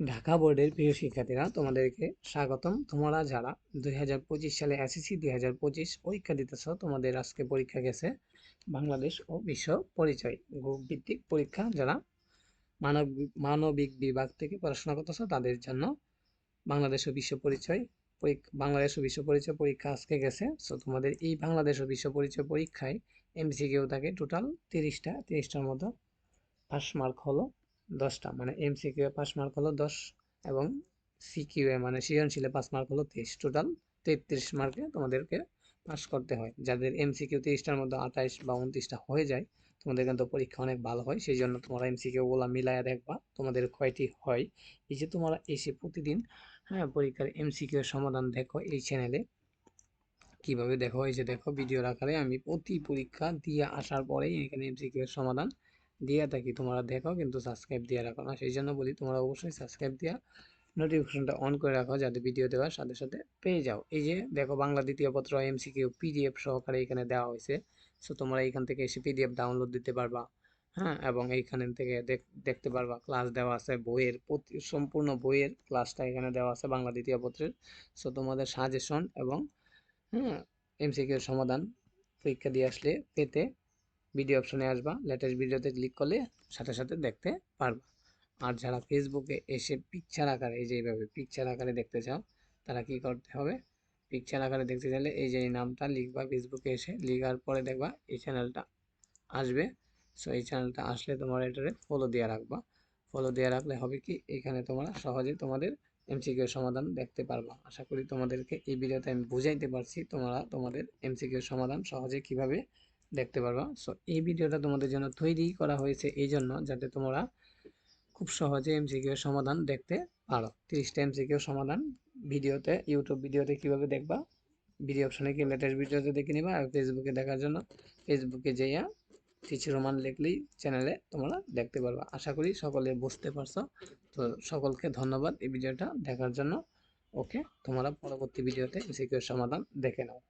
ঢাকা বোর্ডের প্রিয় শিক্ষার্থীরা, তোমাদেরকে স্বাগতম। তোমরা যারা দুই হাজার পঁচিশ সালে এসএসসি, দুই পরীক্ষা দিতেছ, তোমাদের আজকে পরীক্ষা গেছে বাংলাদেশ ও বিশ্ব পরিচয় গ্রুপ ভিত্তিক পরীক্ষা। যারা মানব মানবিক বিভাগ থেকে পড়াশোনা করতেছ, তাদের জন্য বাংলাদেশ ও বিশ্ব পরিচয় পরীক্ষা বাংলাদেশ ও বিশ্ব পরিচয় পরীক্ষা আজকে গেছে। সো তোমাদের এই বাংলাদেশ ও বিশ্ব পরিচয় পরীক্ষায় এমসিকিউ থাকে টোটাল তিরিশটা, তিরিশটার মতো পাস মার্ক হলো। দশটা মানে এম সিকিউ এ পাস মার্ক হলো দশ এবং সিকিউ এ মানে সৃজনশীলে পাস মার্ক হলো তেইশ। টোটাল তেত্রিশ মার্কে তোমাদেরকে পাস করতে হয়। যাদের এম সিকিউ তিরিশটার মধ্যে আঠাইশ বা উনত্রিশটা হয়ে যায়, তোমাদের কিন্তু পরীক্ষা অনেক ভালো হয়। সেই জন্য তোমরা এম সিকিউগুলো মিলাইয়া দেখবা, তোমাদের কয়টি হয়। এই যে তোমরা এসে প্রতিদিন হ্যাঁ পরীক্ষার এম সমাধান দেখো এই চ্যানেলে কীভাবে দেখো? এই যে দেখো ভিডিওর আকারে আমি প্রতি পরীক্ষা দিয়ে আসার পরেই এখানে এমসিকিউ সমাধান দিয়ে থাকি, তোমরা দেখো কিন্তু সাবস্ক্রাইব দিয়ে রাখো না। সেই জন্য বলি, তোমরা অবশ্যই সাবস্ক্রাইব দিয়া নোটিফিকেশনটা অন করে রাখো যাতে ভিডিও দেওয়ার সাথে সাথে পেয়ে যাও। এই যে, দেখো বাংলা দ্বিতীয় পত্র এমসিকিউ পিডিএফ সহকারে এখানে দেওয়া হয়েছে। সো তোমরা এইখান থেকে এসে পিডিএফ ডাউনলোড দিতে পারবা হ্যাঁ? এবং এইখান থেকে দেখতে পারবা ক্লাস দেওয়া আছে, বইয়ের প্রতি, সম্পূর্ণ বইয়ের ক্লাসটা এখানে দেওয়া আছে বাংলা দ্বিতীয় পত্রের। সো তোমাদের সাজেশন এবং হ্যাঁ এমসিকিউর সমাধান পরীক্ষা দিয়ে আসলে পেতে ভিডিও অপশনে আসবা লেটেস্ট ভিডিওতে ক্লিক করলে সাথে সাথে দেখতে পারবা। আর যারা ফেসবুকে এসে পিকচার আকারে, এই যে এইভাবে পিকচার আকারে দেখতে চাও, তারা কি করতে হবে? পিকচার আকারে দেখতে চাইলে এই যে এই নামটা লিখবা ফেসবুকে এসে লিখার পরে দেখবা এই চ্যানেলটা আসবে। সো এই চ্যানেলটা আসলে তোমার এটারে ফলো দিয়ে রাখবা। ফলো দিয়ে রাখলে হবে কি, এখানে তোমরা সহজে তোমাদের এমসিকিউ সমাধান দেখতে পারবা। আশা করি তোমাদেরকে এই ভিডিওতে আমি বুঝাইতে পারছি, তোমরা তোমাদের এমসিকিউ সমাধান সহজে কীভাবে দেখতে পারবা। সো এই ভিডিওটা তোমাদের জন্য তৈরি করা হয়েছে এই জন্য যাতে তোমরা খুব সহজে এমসিকিউ সমাধান দেখতে পারো। তিরিশটা এমসিকিউ সমাধান ভিডিওতে ইউটিউব ভিডিওতে কীভাবে দেখবা? ভিডিও অপশনে কি লেটেস্ট ভিডিওতে দেখে নিবা আর ফেসবুকে দেখার জন্য ফেসবুকে যাইয়া টিচার রোমান লিখলেই চ্যানেলে তোমরা দেখতে পারবা। আশা করি সকলে বুঝতে পারছ। তো সকলকে ধন্যবাদ এই ভিডিওটা দেখার জন্য। ওকে তোমরা পরবর্তী ভিডিওতে এমসিকিউর সমাধান দেখে নাও।